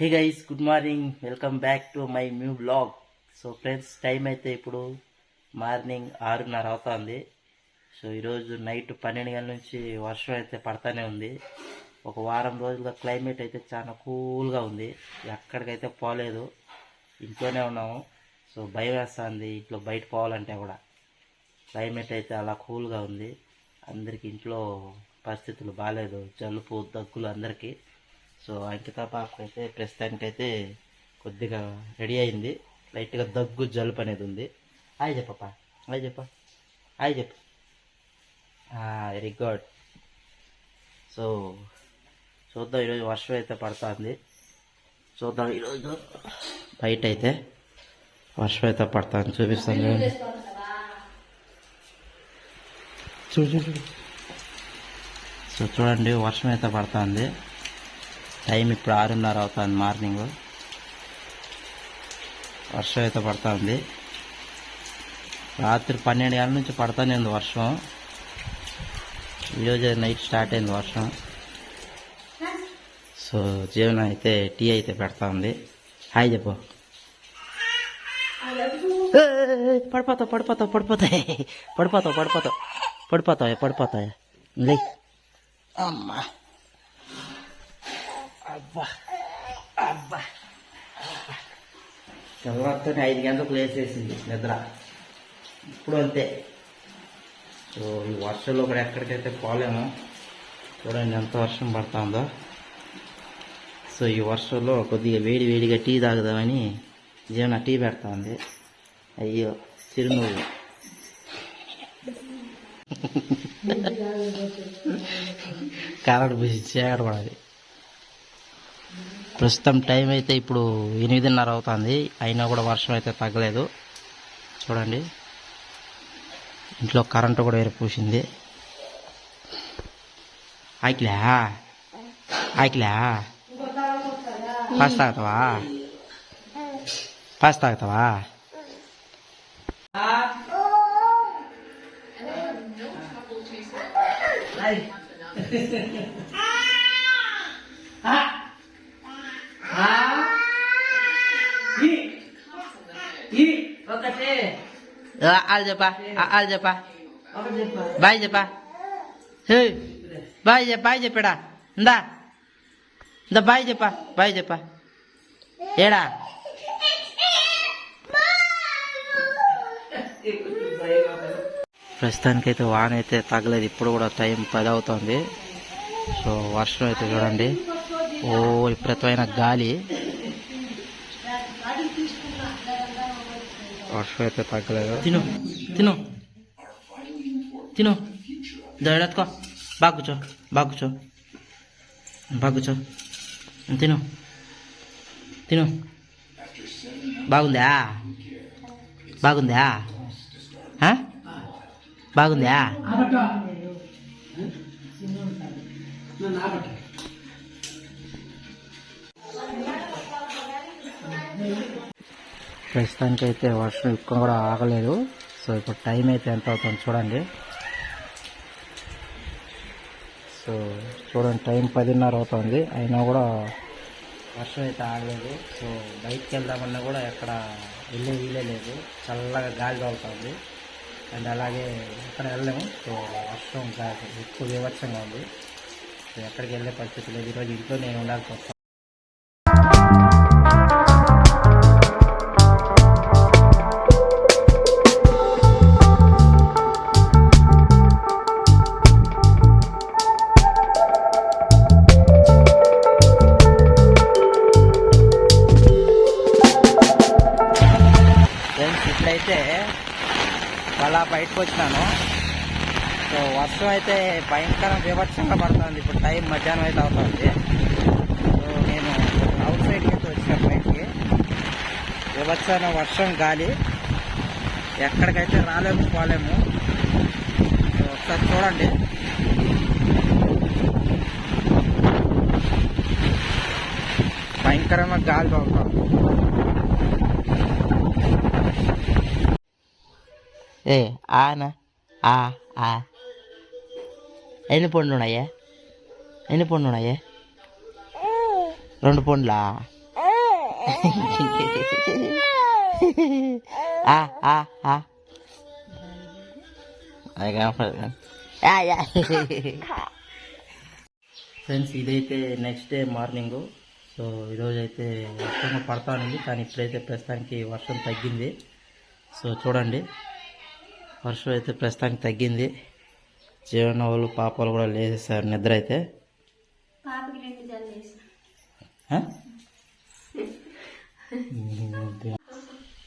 Hey guys good morning welcome back to my new blog so friends time అయితే ఇప్పుడు morning ఆరున్నర అవుతుంది. So ఈరోజు నైట్ పన్నెండు గంటల నుంచి వర్షం అయితే పడతానే ఉంది. ఒక వారం రోజులుగా క్లైమేట్ అయితే చాలా కూల్గా ఉంది. ఎక్కడికైతే పోలేదు. ఇంట్లోనే ఉన్నాము. సో భయం వేస్తుంది ఇంట్లో బయట పోవాలంటే కూడా. క్లైమేట్ అయితే అలా కూల్గా ఉంది. అందరికీ ఇంట్లో పరిస్థితులు బాగాలేదు జలుపు దగ్గులు అందరికీ. సో అంకిత పాప అయితే ప్రస్తుతానికైతే కొద్దిగా రెడీ అయింది. లైట్గా దగ్గు జలుపు అనేది ఉంది. హాయ్ చెప్పప్ప హాయ్ చెప్ప. హాయ్ చెప్పు. Very good. సో చూద్దాం ఈరోజు వర్షం అయితే పడుతుంది. చూద్దాం ఈరోజు బయట అయితే వర్షం అయితే పడుతుంది. చూపిస్తాను చూడండి. చూడు చూడు. సో చూడండి వర్షం అయితే పడుతుంది. టైం ఇప్పుడు ఆరున్నర అవుతుంది మార్నింగ్. వర్షం అయితే పడుతుంది. రాత్రి పన్నెండు గంటల నుంచి పడుతూనే ఉంది వర్షం. ఈరోజు నైట్ స్టార్ట్ అయింది వర్షం. సో జీవన అయితే టీ అయితే పెడతా ఉంది హాయ్ చెప్పు. పడిపోతావు పడిపోతావు పడిపోతాయి పడిపోతావు పడిపోతావు. పడిపోతాయి పడిపోతాయి లే. అమ్మా. అబ్బా ఐదు గంటలకు లేచేసింది నిద్ర. ఇప్పుడు అంతే. సో ఈ వర్షంలో కూడా ఎక్కడికైతే పోలేము చూడండి ఎంత వర్షం పడుతుందో. సో ఈ వర్షంలో కొద్దిగా వేడి వేడిగా టీ తాగుదామని జీవన టీ పెడతా ఉంది అయ్యో చిరునవ్వు. కారడు పూసి చేగడపడాలి ప్రస్తుతం టైం అయితే ఇప్పుడు ఎనిమిదిన్నర అవుతుంది. అయినా కూడా వర్షం అయితే తగ్గలేదు. చూడండి. ఇంట్లో కరెంటు కూడా ఏర్పూసింది ఆకిలా ఆకిలా పాస్ తాగుతావా పాస్ తాగుతావా ఆలు చెప్పా ఆలు చెప్పా బాయ్ చెప్పా హే బాయ్ చెప్ప బాయ్ చెప్పాడా ఇందా ఇందా బాయ్ చెప్పా బాయ్ చెప్పా ఏడా ప్రస్తుతానికైతే వాన అయితే తగలేదు ఇప్పుడు కూడా టైం పది అవుతుంది సో వర్షం అయితే చూడండి. ఓ విపరీతమైన గాలి. వర్షం అయితే తగ్గలేదు తిను తిను తిను దడత్కో బాగా కూర్చో బాగా కూర్చో బాగా కూర్చో తిను తిను బాగుందా బాగుందా బాగుందా Thank you. ప్రస్తుతానికి అయితే వర్షం ఎక్కువ కూడా ఆగలేదు. సో ఇప్పుడు టైం అయితే ఎంత అవుతుంది చూడండి. సో చూడండి టైం పదిన్నర అవుతుంది. అయినా కూడా వర్షం అయితే ఆగలేదు. సో బయటికి వెళ్దామన్నా కూడా ఎక్కడ వెళ్ళే వీలే లేదు. చల్లగా గాలి తోలుతుంది అండ్ అలాగే ఎక్కడ వెళ్ళలేము. సో వర్షం ఎక్కువ వివక్షంగా ఉంది. సో ఎక్కడికి వెళ్ళే పరిస్థితి లేదు. ఈరోజు ఇంట్లో నేను ఉండాల్సి ఇప్పుడైతే అలా బయటకు వచ్చినాను. సో వర్షం అయితే భయంకరం వివక్షంగా పడుతుంది. ఇప్పుడు టైం మధ్యాహ్నం అయితే అవుతుంది. సో నేను అవుట్ సైడ్కి అయితే వచ్చిన బయటికి వివక్షమైన వర్షం గాలి ఎక్కడికైతే రాలేము పోలేము. ఒకసారి చూడండి. భయంకరమైన గాలి తోలుతుంది ఏ ఆనా ఆ ఆ. ఎన్ని పండ్లు ఉన్నాయే? ఎన్ని పండ్లు ఉన్నాయే? రెండు పండ్లా? ఆ, ఆ, ఆ. అది కనపడదు. ఫ్రెండ్స్ ఇదైతే నెక్స్ట్ డే మార్నింగ్ సో ఈరోజు అయితే వర్షం పడతా ఉంది కానీ ఇప్పుడైతే ప్రస్తుతానికి వర్షం తగ్గింది. సో చూడండి. వర్షం అయితే ప్రస్తుతానికి తగ్గింది. జీవన వాళ్ళు పాప వాళ్ళు కూడా లేసేసారు నిద్ర అయితే?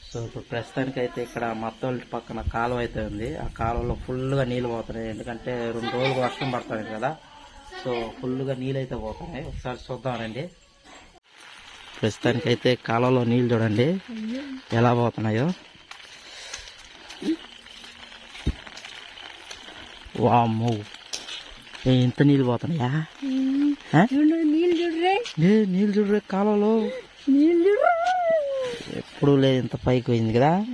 సో ఇప్పుడు ప్రస్తుతానికి అయితే ఇక్కడ మత్తోళ్ళ పక్కన కాలువ అయితే ఉంది. ఆ కాలువలో ఫుల్గా నీళ్ళు పోతున్నాయి. ఎందుకంటే రెండు రోజులు వర్షం పడుతుంది కదా. సో ఫుల్గా నీళ్ళు అయితే పోతున్నాయి. ఒకసారి చూద్దాం రండి. ప్రస్తుతానికి అయితే కాలువలో నీళ్ళు చూడండి. ఎలా పోతున్నాయో. వామ్మో. ఇంత నీళ్ళు పోతున్నాయా? నీళ్ళు చూడరే? నీళ్ళు ఎప్పుడు లేదు ఇంత పైకి పోయింది కదా?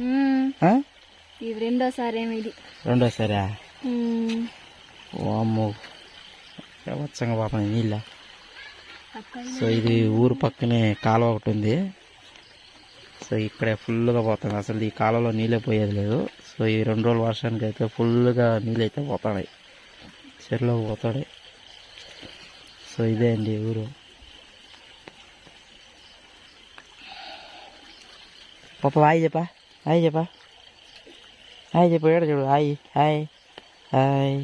ఇది రెండోసారి ఇది. రెండోసారా? వామ్మో. వచ్చంగా పాపం నీళ్ళ. సో ఇది ఊరు పక్కనే కాలువ ఒకటి ఉంది. సో ఇక్కడే ఫుల్గా పోతుంది అసలు ఈ కాలంలో నీళ్ళే పోయేది లేదు. సో ఈ రెండు రోజుల వర్షానికి అయితే ఫుల్గా నీళ్ళు అయితే పోతున్నాయి చెరువులోకి పోతాయి సో ఇదే అండి ఊరు. పాప హాయ్ చెప్పా. హాయ్ చెప్పా. హాయ్ చెప్పు చూడు. Hi hi hi.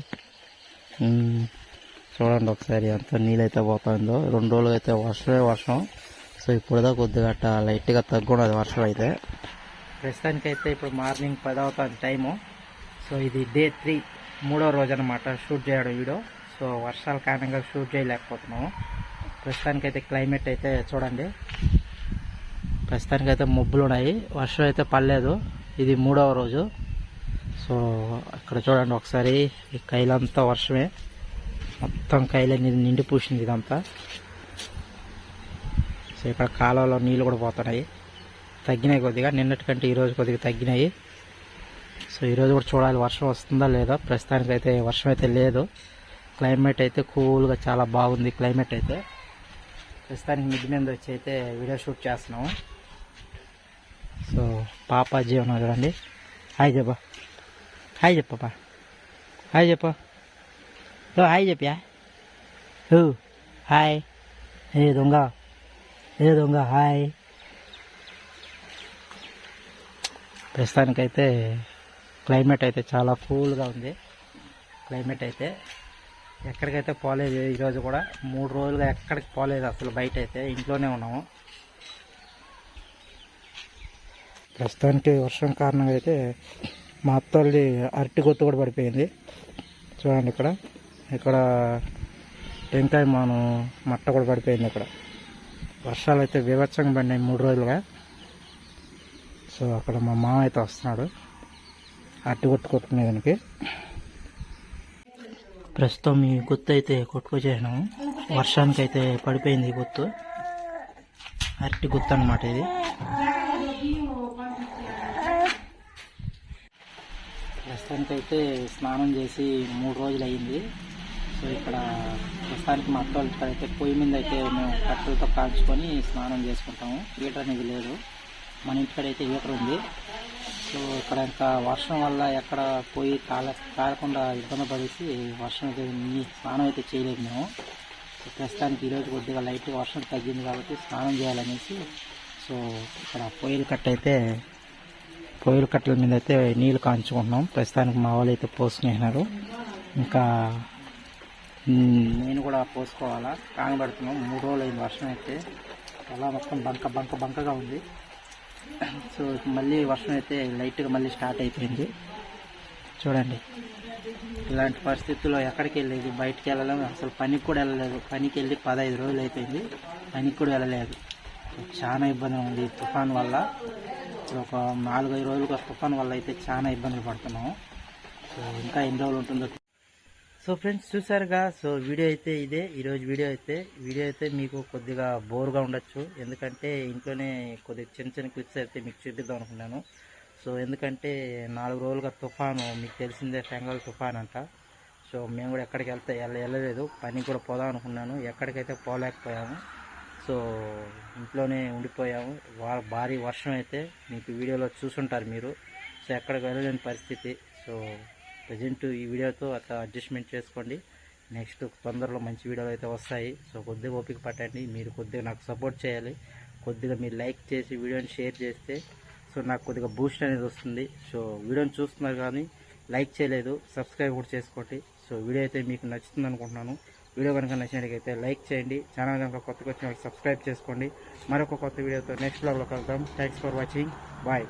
చూడండి ఒకసారి ఎంత నీళ్ళైతే పోతుందో. రెండు రోజులు అయితే వర్షమే వర్షం. సో ఇప్పుడుదా కొద్దిగా అట్ట లైట్గా తగ్గుండదు వర్షం అయితే. ప్రస్తుతానికి అయితే ఇప్పుడు మార్నింగ్ పది టైము. సో ఇది డే త్రీ మూడో రోజు అనమాట షూట్ చేయడం వీడియో. సో వర్షాల కారణంగా షూట్ చేయలేకపోతున్నాము. ప్రస్తుతానికి అయితే క్లైమేట్ అయితే చూడండి. ప్రస్తుతానికి అయితే మబ్బులు ఉన్నాయి. వర్షం అయితే పడలేదు. ఇది మూడవ రోజు. సో అక్కడ చూడండి ఒకసారి ఈ కైలంతా వర్షమే. మొత్తం కైల నిండి పూసింది ఇదంతా. సో ఇక్కడ కాలువలో నీళ్ళు కూడా పోతున్నాయి. తగ్గినాయి కొద్దిగా. నిన్నటి కంటే ఈరోజు కొద్దిగా తగ్గినాయి. సో ఈరోజు కూడా చూడాలి వర్షం వస్తుందా లేదా. ప్రస్తుతానికి అయితే వర్షం అయితే లేదు. క్లైమేట్ అయితే కూల్గా చాలా బాగుంది క్లైమేట్ అయితే. ప్రస్తుతానికి మిద్ది మీద వచ్చి అయితే వీడియో షూట్ చేస్తున్నాము. సో పాప జీవనం చూడండి. హాయ్ చెప్పా. హాయ్ చెప్పప్పా హాయ్ చెప్ప. హాయ్ చెప్పా హాయ్. ఏ దొంగ. ఏ దొంగ హాయ్. ప్రస్తుతానికైతే క్లైమేట్ అయితే చాలా కూల్గా ఉంది. క్లైమేట్ అయితే ఎక్కడికైతే పోలేదు ఈరోజు కూడా మూడు రోజులుగా ఎక్కడికి పోలేదు అసలు బయట అయితే ఇంట్లోనే ఉన్నాము. ప్రస్తుతానికి వర్షం కారణంగా అయితే మా అత్తల్ది అరటి గుత్తు కూడా పడిపోయింది. చూడండి ఇక్కడ. ఇక్కడ టెంకాయ మాను మట్ట కూడా పడిపోయింది ఇక్కడ. వర్షాలు అయితే వివత్సంగా పడినాయి మూడు రోజులుగా. సో అక్కడ మా మామ అయితే వస్తున్నాడు. అరటి గుట్టు కొట్టుకునే దానికి. ప్రస్తుతం ఈ గుత్తు అయితే కొట్టుకొచ్చేసినాము. వర్షానికి అయితే పడిపోయింది ఈ గుత్తు. అరటి గుత్తు అనమాట ఇది. ప్రస్తుతానికి అయితే స్నానం చేసి మూడు రోజులు అయ్యింది సో ఇక్కడ ప్రస్తుతానికి మా అత్త వాళ్ళ ఇక్కడ అయితే పొయ్యి మీద అయితే మేము కట్టెలతో కాల్చుకొని స్నానం చేసుకుంటాము. హీటర్ అనేది లేదు. మన ఇంటికాడ అయితే హీటర్ ఉంది. సో ఇక్కడ ఇంకా వర్షం వల్ల ఎక్కడ పోయి కాల కాలకుండా ఇబ్బంది పడేసి వర్షం అయితే స్నానం అయితే చేయలేదు మేము. ప్రస్తుతానికి ఈరోజు కొద్దిగా లైట్ వర్షం తగ్గింది కాబట్టి స్నానం చేయాలనేసి సో ఇక్కడ పొయ్యిల కట్ట అయితే పొయ్యిల కట్టెల మీద అయితే నీళ్ళు కాంచుకుంటున్నాం. ప్రస్తుతానికి మా వాళ్ళు అయితే పోసుకునేసినారు ఇంకా Hmm. నేను కూడా పోసుకోవాలా? కానబడుతున్నాం. మూడు రోజులు అయింది వర్షం అయితే. అలా మొత్తం బంక బంక బంకగా ఉంది. సో మళ్ళీ వర్షం అయితే లైట్గా మళ్ళీ స్టార్ట్ అయిపోయింది. చూడండి. ఇలాంటి పరిస్థితుల్లో ఎక్కడికి వెళ్ళలేదు. బయటికి వెళ్ళలేము. అసలు పనికి కూడా వెళ్ళలేదు. పనికి వెళ్ళి పదహైదు రోజులు అయిపోయింది. పనికి కూడా వెళ్ళలేదు. చాలా ఇబ్బంది ఉంది తుఫాన్ వల్ల. ఒక నాలుగైదు రోజులుగా తుఫాన్ వల్ల అయితే చాలా ఇబ్బందులు పడుతున్నాము. సో ఇంకా ఎన్ని రోజులు ఉంటుందో సో ఫ్రెండ్స్ చూసారుగా? సో వీడియో అయితే ఇదే. ఈరోజు వీడియో అయితే వీడియో అయితే మీకు కొద్దిగా బోర్గా ఉండొచ్చు. ఎందుకంటే ఇంట్లోనే కొద్దిగా చిన్న చిన్న క్లిప్స్ అయితే మీకు చూపిద్దాం అనుకున్నాను. సో ఎందుకంటే నాలుగు రోజులుగా తుఫాను మీకు తెలిసిందే బెంగాల్ తుఫాన్ అంట. సో మేము కూడా ఎక్కడికి వెళ్తే వెళ్ళ వెళ్ళలేదు పని కూడా పోదాం అనుకున్నాను. ఎక్కడికైతే పోలేకపోయాము. సో ఇంట్లోనే ఉండిపోయాము. భారీ వర్షం అయితే మీకు వీడియోలో చూసుంటారు మీరు. సో ఎక్కడికి వెళ్ళలేని పరిస్థితి. సో ప్రజెంట్ ఈ వీడియోతో అట్లా అడ్జస్ట్మెంట్ చేసుకోండి. నెక్స్ట్ తొందరలో మంచి వీడియోలు అయితే వస్తాయి. సో కొద్దిగా ఓపిక పట్టండి. మీరు కొద్దిగా నాకు సపోర్ట్ చేయాలి. కొద్దిగా మీరు లైక్ చేసి వీడియోని షేర్ చేస్తే సో నాకు కొద్దిగా బూస్ట్ అనేది వస్తుంది. సో వీడియోని చూస్తున్నారు కానీ లైక్ చేయలేదు. సబ్స్క్రైబ్ కూడా చేసుకోండి. సో వీడియో అయితే మీకు నచ్చుతుంది అనుకుంటున్నాను. వీడియో కనుక నచ్చినట్లయితే లైక్ చేయండి. ఛానల్ కనుక కొత్తగా వచ్చిన సబ్స్క్రైబ్ చేసుకోండి. మరొక కొత్త వీడియోతో నెక్స్ట్ బ్లాగ్లో కలుద్దాం. Thanks for watching. బాయ్.